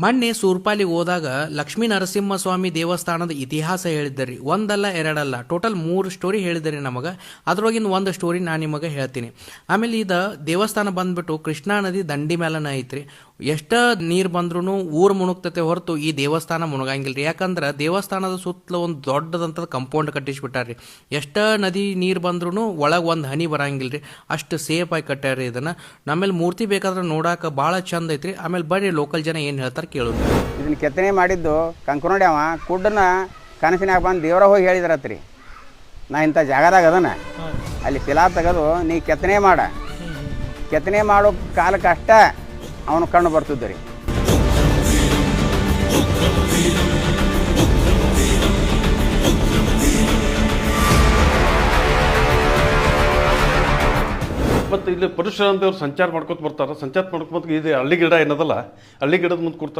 ಮೊನ್ನೆ ಸೂರ್ಪಾಲಿಗೆ ಹೋದಾಗ ಲಕ್ಷ್ಮೀ ನರಸಿಂಹಸ್ವಾಮಿ ದೇವಸ್ಥಾನದ ಇತಿಹಾಸ ಹೇಳಿದ್ದರಿ. ಒಂದಲ್ಲ, ಎರಡಲ್ಲ, ಟೋಟಲ್ ಮೂರು ಸ್ಟೋರಿ ಹೇಳಿದ್ದರಿ ನಮಗೆ. ಅದ್ರೊಳಗಿನ ಒಂದು ಸ್ಟೋರಿ ನಾನು ನಿಮಗೆ ಹೇಳ್ತೀನಿ. ಆಮೇಲೆ ಇದು ದೇವಸ್ಥಾನ ಬಂದ್ಬಿಟ್ಟು ಕೃಷ್ಣಾ ನದಿ ದಂಡಿ ಮೇಲನ ಐತ್ರಿ. ಎಷ್ಟ ನೀರು ಬಂದ್ರೂ ಊರು ಮುಣುಗ್ತತೆ ಹೊರತು ಈ ದೇವಸ್ಥಾನ ಮುಣಗಂಗಿಲ್ರಿ. ಯಾಕಂದ್ರೆ ದೇವಸ್ಥಾನದ ಸುತ್ತಲ ಒಂದು ದೊಡ್ಡದಂತ ಕಂಪೌಂಡ್ ಕಟ್ಟಿಸ್ಬಿಟ್ಟಾರ್ರಿ. ಎಷ್ಟ ನದಿ ನೀರು ಬಂದ್ರೂ ಒಳಗೆ ಒಂದು ಹನಿ ಬರಂಗಿಲ್ರಿ. ಅಷ್ಟು ಸೇಫ್ ಆಗಿ ಕಟ್ಟಾರ್ರಿ ಇದನ್ನ. ನಮ್ಮಲ್ಲಿ ಮೂರ್ತಿ ಬೇಕಾದ್ರೆ ನೋಡಾಕ ಭಾಳ ಚಂದ ಐತ್ರಿ. ಆಮೇಲೆ ಬರ್ರಿ ಲೋಕಲ್ ಜನ ಏನು ಹೇಳ್ತಾರೆ ಕೇಳೋದು. ಇದನ್ನ ಕೆತ್ತನೆ ಮಾಡಿದ್ದು ಕಂಕುನೋಡಿ ಅವ. ಕುಡ್ಡನ್ನ ಕನಸಿನಾಗ ಬಂದು ದೇವರ ಹೋಗಿ ಹೇಳಿದ್ರತ್ರಿ. ನಾ ಇಂಥ ಜಾಗದಾಗ ಅದನ್ನ. ಅಲ್ಲಿ ಶಿಲಾ ತೆಗೆದು ನೀ ಕೆತ್ತನೆ ಮಾಡ. ಕೆತ್ತನೆ ಮಾಡೋ ಕಾಲಕ್ಕೆ ಅಷ್ಟ ಅವನು ಕಂಡು ಬರ್ತಿದ್ದ ರೀ. ಮತ್ತು ಇಲ್ಲಿ ಪರಶುರಾಮ ದೇವ್ರು ಸಂಚಾರ ಮಾಡ್ಕೊತ ಬರ್ತಾರೆ. ಸಂಚಾರ ಮಾಡ್ಕೊತ ಇದು ಹಳ್ಳಿ ಗಿಡ ಏನದಲ್ಲ? ಹಳ್ಳಿ ಗಿಡದ ಮುಂದೆ ಕೂರ್ತಾರೆ.